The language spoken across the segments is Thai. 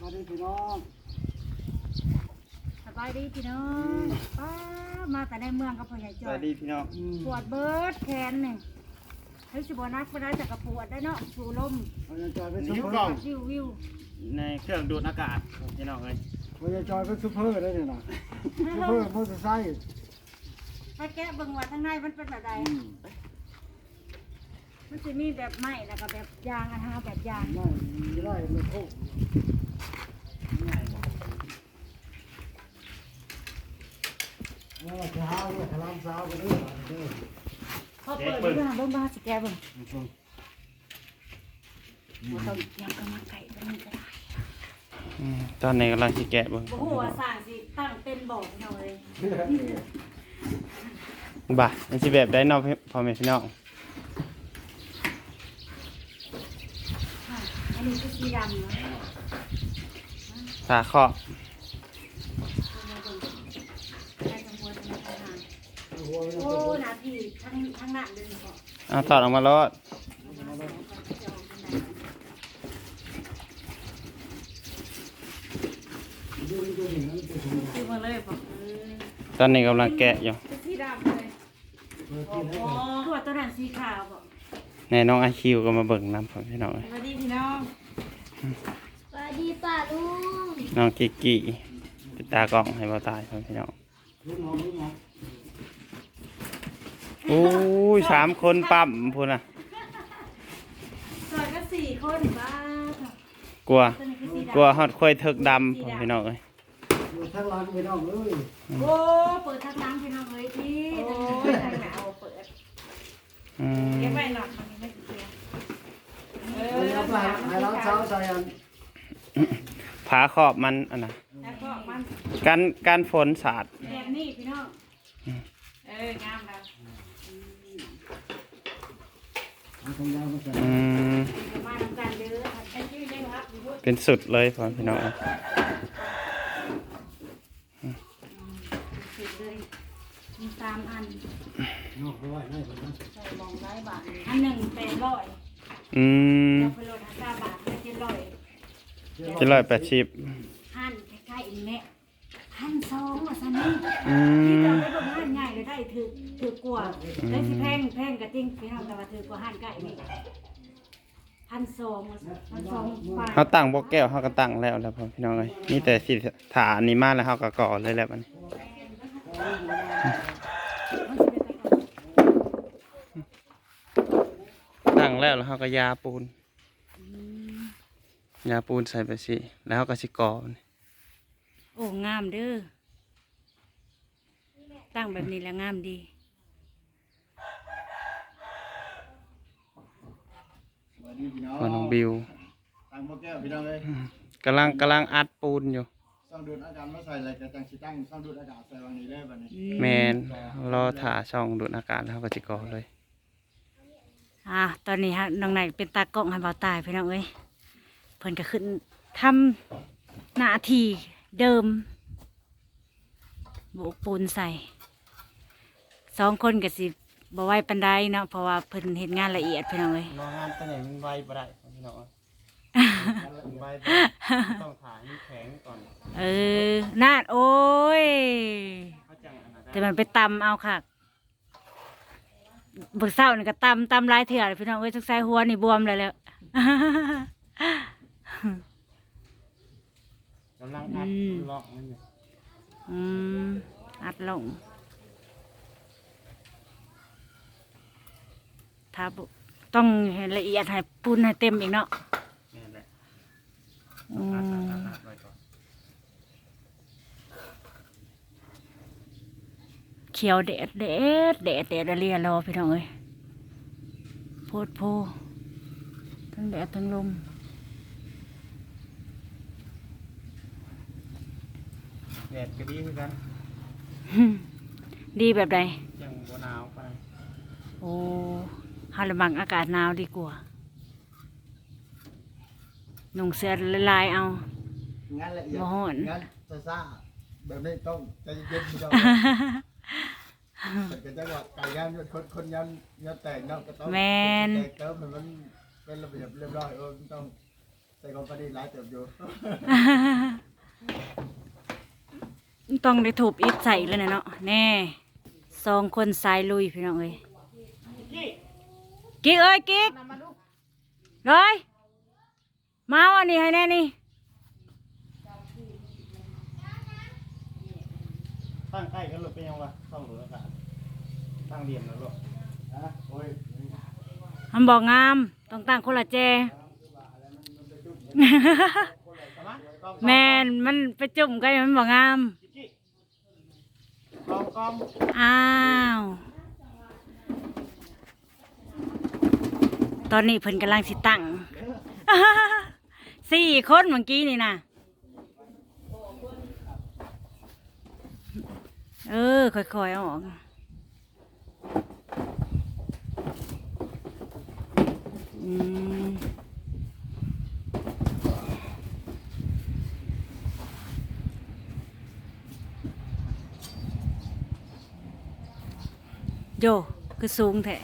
มาดีพี่น้องสบายดีพี่น้องป้ามาแต่ในเมืองกับพ่อใหญ่สจอวัยสดีพี่น้องอืมปวดเบิดแขนนี่เฮ้ยสิบนักบ่ได้แต่กระปวดได้เนาะชูลมพยาจอยเป็นนี่ซุปกเปล้อองร์วิววิวในเครื่องดูดอากาศพี่น้องเลยพยาจอยเป็นซุปเปอร์ได้เนี่ยนะซุปเปอร์มอเตอร์ไซค์ถ้าแกะเบิ่งว่าข้างในมันเป็นแบบใดอืม มันจะมีแบบไม้แล้วก็แบบยางอันฮาแบบยางไม่ไม่ได้ไม่โค้งง่ายบอกเออเช้าเนี่ยพลามเช้าไปด้วยเด้อพอเปิดดูนะเบิ่งบ้าสิแกะเบิ่งบ่ต้องยังกำลังไก่ตัวนี้ก็ได้อืมตอนนี้กำลังที่แกะเบิ่งบ่ฮู้ว่าสร้างสิตั้งเป็นบ่เนาะเลยบ่าอันสิแบบได้เนอกพ่อแม่พี่น้อง อะอันนี้คือสีดำเนาะฝาครอบใส่จังหวะจังหวะจังหวะหัวมันโอ้นาทีทั้งทั้งนั้นเลยนี่ก็เอาถอดออกมาแล้วดูนี่ดูนี่นั่นเป็นถุงคือมาเลยบอกตอนนี้กำลังแกะอยู่สีดำเลยเปิดกินให้อ๋อก่อนคือว่าตัวนั้นสีขาวบอก ในน้องไอคิวก็มาเบิ่งนำพ่อพี่น้องเลยสวัสดีพี่น้องสวัสดีป้าลุงน้องกิกกี้ติดตากล้องให้บ่ตายพ่อพี่น้องลูกน้องลูกน้องโอ้ยสามคนปั๊มพูดนะสวยก็สี่คนบ้ากลัวตัวนี้คือสีดำกลัวฮอดค่อยถึกดำพ่อพี่น้องเลยอยู่ทางหลังพี่น้องเอ้ยโอ้เปิดทักน้ำพี่น้องเลยพี่โอ้ยทางหนาวเปิดอืมเก็บไว้หน่อยมันไม่เสีย เอเอาไปให้ร้านเช้าใส่อันผาขอบมันอันน่ะแล้วก็มันกันกันฝนสาดแบบนี้พี่น้อง เอองามแล้วเอาทางยาวมาใส่อืมมาทำการเด้อไอ้ชื่อยังครับอยู่ด้วยเป็นสุดเลยพ่อพี่น้องสุดเลยมีสามอันนอกไว้ให้ผมนะใส่มองร้อยบาทอันหนึ่งแปดร้อยอืม เราไปลดห้าบาทเป็นเจ็ดร้อย เจ็ดร้อยแปดสิบหันใกล้ๆอีกแม่หันสองว่าสันนี่อืที่มเราไปลงหันง่ายเลยได้ถือถือกลัวได้สิแพงแพงกระติ้งพี่น้องแต่ว่าถือกว่าหันใกล้นี่พันสองว่าซั่นพันสองบาทเขาตั้งบอกแก้วเขาก็ตั้งแล้วแล้วพ่อพี่น้องเลยนี่แต่สิถาอันนี้มาแล้วเขาก็ก่อเลยแล้วมันตั้งแล้วแล้วเขาก็ยาปูน ยาปูนใส่ไปสิแล้วเขาก็สิก่อมันโอ้งามเด้อตั้งแบบนี้แล้วงามดีสวัสดีพี่น้องพ่อน้องบิวตังโมแก้วพี่น้องเลยกำลังกำลังอัดปูนอยู่ซ่องดูดอากาศมาใส่อะไรกระจังสิตั้งซ่องดูดอากาศใส่วันนี้ได้วันนี้แมนรอถ่าช่องดูดอากาศแล้วเขาก็สิก่อเลยอ่าตอนนี้ฮะน้องไหนเป็นตากล้องให้เบาตายพี่น้องเอ้ย เพิ่นก็ขึ้นทำหน้าที่เดิมโบกปูนใส่สองคนก็สิบ่ไหวปันไดเนาะเพราะว่าเพิ่นเฮ็ดงานละเอียดพี่น้องเอ้ยรองานตัวไหนมันไวบ่ได้พี่น้องไวต้องถ่ายมีแข็งก่อนเออนาดโอ้ยเขาจังอันนั้นแต่มันไปตำเอาค่ะเบิกเศร้านี่ก็ตำตำหลายเถื่อเลยพี่น้องเอ้ยทุกสายหัวนี่บวมเลยแล้ว กำลังอัดอืมล็อกมันอยู่อืมอัดลงถ้าบุต้องให้ละเอียดให้ปุ้นให้เต็มอีกเนาะนี่แหละอือัดอัดม อัดอัดไว้ก่อนเขียวแดดแดดแดดแดดเรียรอพี่น้องเอ้ยโพดโพทั้งแดดทั้งลม แดดก็ดีคือกันดีแบบใดยังบ่หนาวปานนั้นโอ้ฮาละมังอากาศหนาวดีกว่าหนุ่งเสื้อลายๆเอา งานละเอียดบ่ฮ้อน งานซ่าซ่าๆแบบนี้ต้องใจเย็นๆพี่น้องแต่ก็จะว่าไก่ย่างคนคนยันยันแต่งเนาะก็ต้องแม่น แต่งเติมให้มันเป็นระเบียบเรียบร้อยเออมันต้องใส่ของประเด็นหลายเติบอยู่ ต้องได้ถูบอิดใส่แล้วนะเนาะแน่สองคนสายลุยพี่น้องเอ้ยกิ๊กเอ้ยกิ๊กเลยมาวันนี้ให้แน่นี่ตั้งใกล้กันหรือเป็นยังวะต้องดูแล้วกันตั้งเรียนแล้วลูกนะโอ้ยมันบอกงามต้องตั้งคนละแจแมนมันไปจุ่มกันมันบอกงามจิ๊ กกอมกอมอ้าว ตอนนี้เพิ่นกำลังสิตั้งสี่คนเมื่อกี้นี่นะเออ ค่อยๆเอาออกอืม โยคือสูงแท้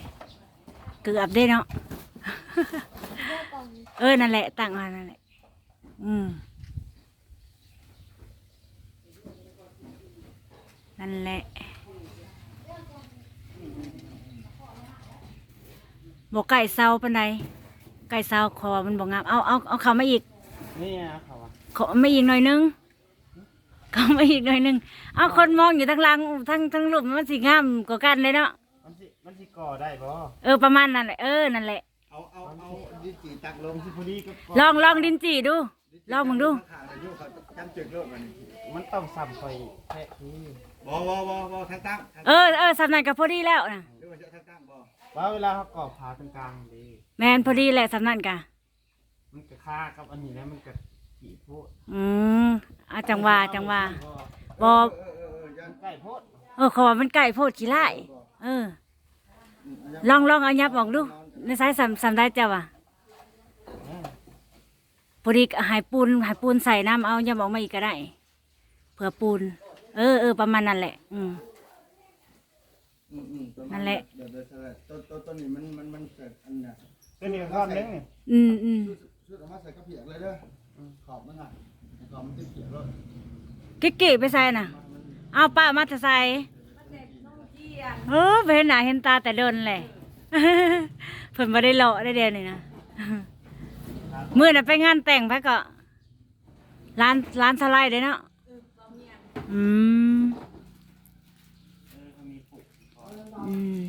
เกือบได้เนาะเลือกก่อนเออ นั่นแหละ ตั้งมานั่นแหละ อืม นั่นแหละบอกไก่เซาปันใดไก่เซาคอมันบอกงาม เอาเอาเอาเขามาอีก นี่นะเขาอะขอมาอีกหน่อยนึงเขามาอีกหน่อยนึง เอาคนมองอยู่ทั้งหลังทั้งทั้งรูปมันสีงามกว่ากันเลยเนาะมัน สิมันสิก่อได้บ่เออประมาณนั้นแหละเออนั่นแหละ เอาเอาเอาดิจีตักลลงงที่พอดีก็ก่อลองลองดินจีดู ลองมึงดู ขาอายุเขาจำจึกโลกมันมันต้องซ้ำไปแค่ที่บ่บ่บ่บ่ทั้งตั้งเออเออสำนักกับพอดีแล้วนะหรือว่าจะทั้งตั้งบ่ว่าเวลาเขาก่อผาตรงกลางดี แมนพอดีแหละสำนักกะ มันกะค่ากับอันนี้นะมันกะกี่โพดอืมอาจังว่าจังว่าบอเออเออเออยันใกล้โพดเออขอว่ามันไก่โพดขี้ไล่เออ ลองลองเอายับออกดูในสายสำสำได้เจ้าว่ะพอดีหายปูนหายปูนใส่น้ำเอายับออกมาอีกก็ได้เผื่อปูน เออเออประมาณนั้นแหละ อืมอืมนั่นแหละเดี๋ยวต้นต้นต้นนี้มันมันมันเกิดอันเนี้ยเป็นอีกก้อนนึงอืมอืมชุดออกมาใส่กระเพียกเลยเด้อขอบมันอะขอบมันติดเพียกเลยกิ๊กไปใส่น่ะ เอาป้ามาจะใส่ เออไปเห็นหน้าเห็นตาแต่เดินแหละเพิ่นไม่ได้เลาะได้เดียวนี่นะมื่อน่ะไปงานแต่งไปก็ร้านร้านสไลด์เด้เนาะอืมเออเขามีปุก อืมอืม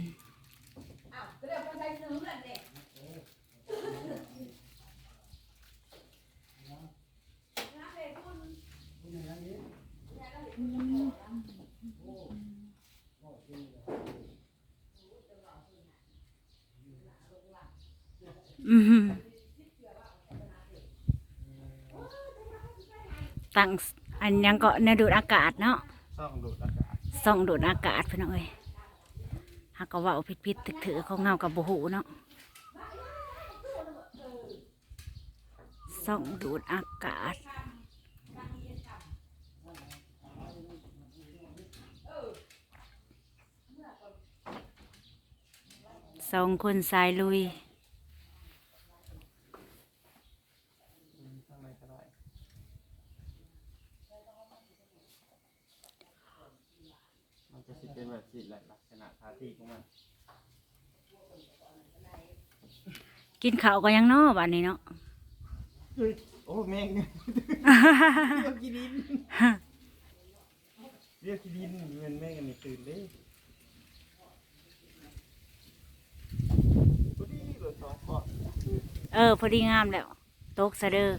ตั้งอันยังก็ในดูดอากาศเนาะซ่องดูดอากาศส่องดูดอากาศพี่น้องเอ้ยหากก็เว่าผิดผิดถึกถือๆของเงากับบูหูเนาะส่องดูดอากาศสองคนสายลุย ข้างในก็ได้มันจะสิเป็นแบบสิแหละลักษณะท่าทีของมัน กินข้าวก็ยังเนอบ้านนี้เนาะเฮ้ยโอ้แม่งเนี่ยเรียกกินดินเรียกกินดินมันแม่งอันนี้ตื่นเลยพอดีเลยสองก้อนเออพอดีงามแล้วตกซะเด้อ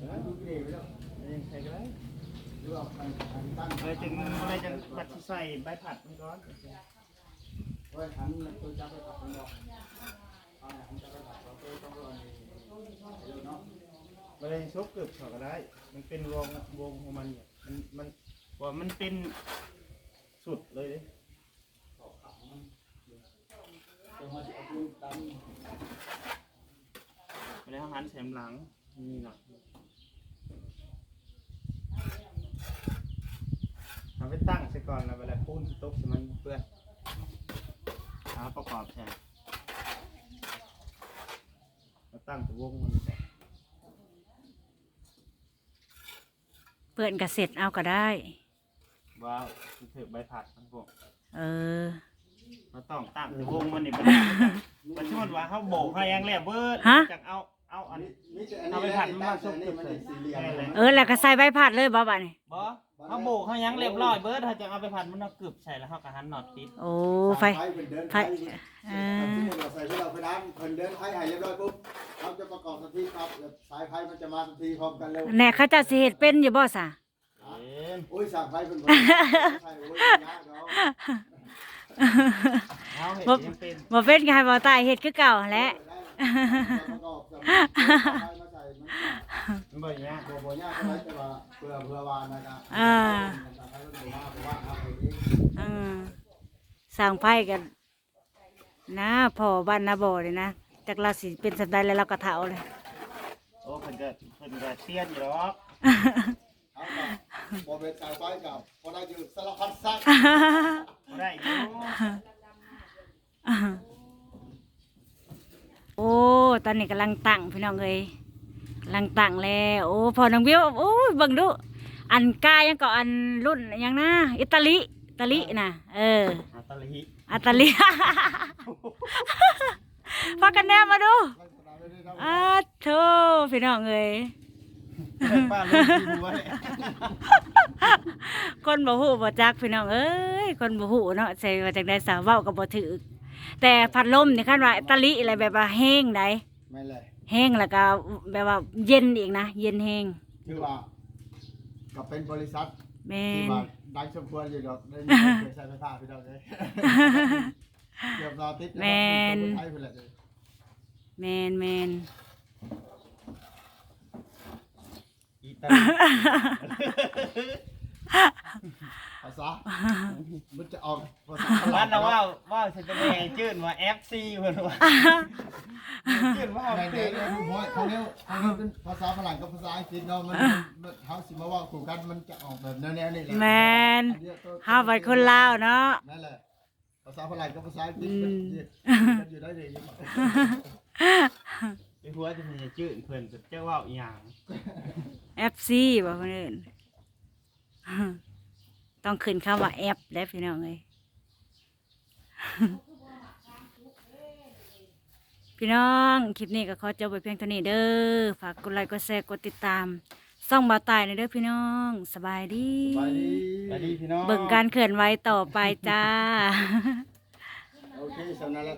เออดูเกไปแล้วยังใส่ก็ได้ หรือว่าอันอันตั้งเลยจึงเลยจึงปัดที่ใส่ใบผัดมันก่อนไว้อันตัวจับไปตัดมันกเอนจับไปตัดตัวต้องรอนี่เลยซบเกือบเขาก็ได้ มันเป็นวงวงของมันเนี่ยมันมันว่ามันเป็นสุดเลยเด้ตัวมันจะเอาปืนตั้งไม่ได้หันแสมหลังมีหน่อยเอาไปตั้งซะก่อนแล้วเวลาปูนตกสิมันเปื้อนเอาประกอบแทนมาตั้งตัววงมันก่อนเปื่อนก็เสร็จเอาก็ได้ ว้าวถือใบผัดทั้งพวกเออเราต้องตั้งตัววงมันนี่บ่ได้มันชวนว่าเขาโบกให้ยังแล้วเบิดฮะ จากเอาเอาอันนี้นี่จะอันเอานี้ไปผัดมันมาตั้งสุกแต่นี่มันเป็นสี่เหลี่ยมแค่เลยเออแล้วก็ใส่ใบพัดเลยบ่บัดนี่บ่ เขาโบกเขายังเรียบร้อยเบิดเขาจะเอาไปผัดมันเอากึบใส่แล้วเขาก็หันหนอดติดโอ้ไฟ ไฟเป็นเดินไฟไฟอ่าสมมติเราใส่ที่เราไปน้ำเพิ่นเดินไฟให้เรียบร้อยปุ๊บเราจะประกอบทันทีครับแล้วสายไฟมันจะมาทันทีพร้อมกันเร็วแหน่เขาเจ้าสิเฮ็ดเป็นอยู่บ่ซะเอ็นโอ้ยสั่งไฟเป็นบ่ใช่โอ้ยยากเนาะเอาเห็ดยังเป็นบ่เป็นก็ให้บ่ตายเฮ็ดคือเก่าหั่นแหละประกอบกับไฟมาใส่มัน มันบ่อยางบ่บ่ยากเท่าไหร่แต่ว่าเพื่อเพื่อวานนะครับอ่าสั่งไฟมันบ่มาเพราะว่าเอาไปเองอืมสร้างไผกันนะพ่อบ้านนาบ่เลยนะจักเราสิเป็นสันใดแล้วเราก็เฒ่าเลยโอ้เพิ่นก็เพิ่นก็เตี้ยนอยู่หรอกเอากับบ่เป็นสายไฟกับพอได้อยู่สารพัดซักบ่ได้อยู่โอ้ ตอนนี้กำลังตั้งพี่น้องเอ้ยกำ ลังตั้งแล้วโอ้พอน้องบิวโอ้ยเบิ่งดู อันกายยังก็อันรุ่นหยังนะอิตาลีอิตาลีนะเอออาตาลีอัตาลีพากันแนมมาดูอาโธ่พี่น้องเอ้ยป้าลูกที่หัวเลยคนบ่ฮู้บ่จักพี่น้องเอ้ยคนบ่ฮู้เนาะใส่ว่าจังได๋สาวเว้าก็บ่ถูกแต่พัดลมนี่คันว่าอิตาลีอะไรแบบว่าแห้งไดไม่เลย แห้งแล้วก็แบบว่าเย็นอีกนะ เย็นแห้งคือว่าก็เป็นบริษัทแม่ที่นว่าดังสมควรอยู่ดอกได้มีเคยใช้ไฟฟ้าพี่ดอกเลยเกือบรอติดแม่นใช้ไปเลยแม่นแม่นอีตาลีภาษา มันจะออกภาษาฝบ้ารั่นงเราว่าว่าสิเป็นแม่จื้นว่า FC เพิ่นว่าจื้นว่าแม่ FC เด็กดูห้อยเขาเนี้ยเขาเนี้ยเป็นภาษาฝรั่งกับภาษาอังกฤษเนาะ มันมันเขาสิมาว่าคู่กันมันจะออกแบบแนวๆนี่แหละแม่นอันเดียวตัวเฮาเป็นคนลาวเนาะ นั่นแหละ ภาษาฝรั่งกับภาษาอังกฤษอืมมันอยู่ได้เลยไอ้หัวจะมีจื้นเพิ่นจะเจ้าว่าอีหยัง FC บ่คนอื่น ต้องขึ้นคำว่าแอปแล้วพี่น้องเอ้ยพี่น้องคลิปนี้ก็ขอจบไปเพียงเท่านี้เด้อฝากกดไลค์กดแชร์กดติดตามส่องบ่าวตายหน่อยเด้อพี่น้อง สบายดีไปดีสวัสดีพี่น้องเบิ่งการเคลื่อนไหวต่อไปจ้าโอเคสำนักละ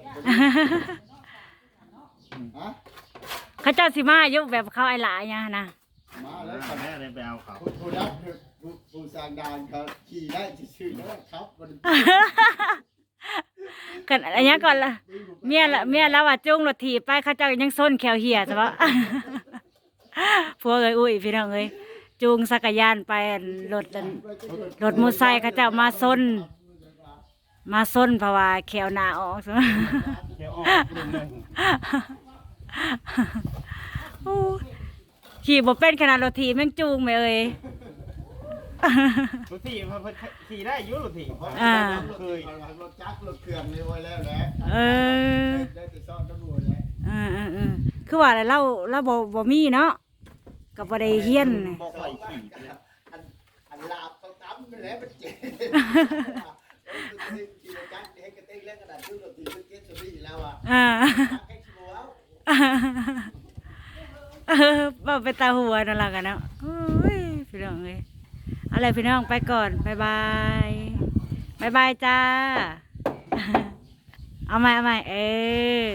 ฮะเขาเจ้าสิมาอยู่แบบเขาไอ้หลายเนี่ยนะมาแล้วตอนแรกเลยไปเอาเขา ผู้ผู้รับผู้ผู้สร้างดานเขาขี่ได้ชื่อๆนะครับมันกันอันนี้ก่อนละเมียละเมียแล้วว่าจุงรถถีบไปเขาเจ้ายังส้นแขวเหี่ยใช่ปะพวกเอ้ยอุ้ยพี่น้องเอ้ยจูงสักรยานไปรถรถมอเตอร์ไซค์เขาเจ้ามาส้น มาส้นเพราะว่าแขวหนาออกใช่ไหมขี่บ่เป็นขนาดรถถีบแม่งจูงไหมเอ้ย รถถีบมันขี่ได้อยู่รถถีบอ่า เคยรถจักรรถเครื่องนี่ไว้แล้วแหละเออ ได้แต่ซ่อนตำรวจแหละอ่าอ่าอ่าคือว่าอะไรเราเราบ่บ่มีเนาะกับบ่ได้เฮียนน่ะบอกไล่ขี่ไปเลยอันอันลาบต้องตำนี่แหละมันเจ็บขี่รถจักรให้กระเต้งแล้วกระดาษชื่อรถตีเป็นเกสซี่แล้วอะอ่าให้ชิวแล้วเออบ่เป็นตาหัวนั่นล่ะกันเนาะโอ้ยพี่น้องเอ้ยเอะไรพี่น้องไปก่อนบายบายบายบายจ้า เอาใหม่เอาใหม่เออ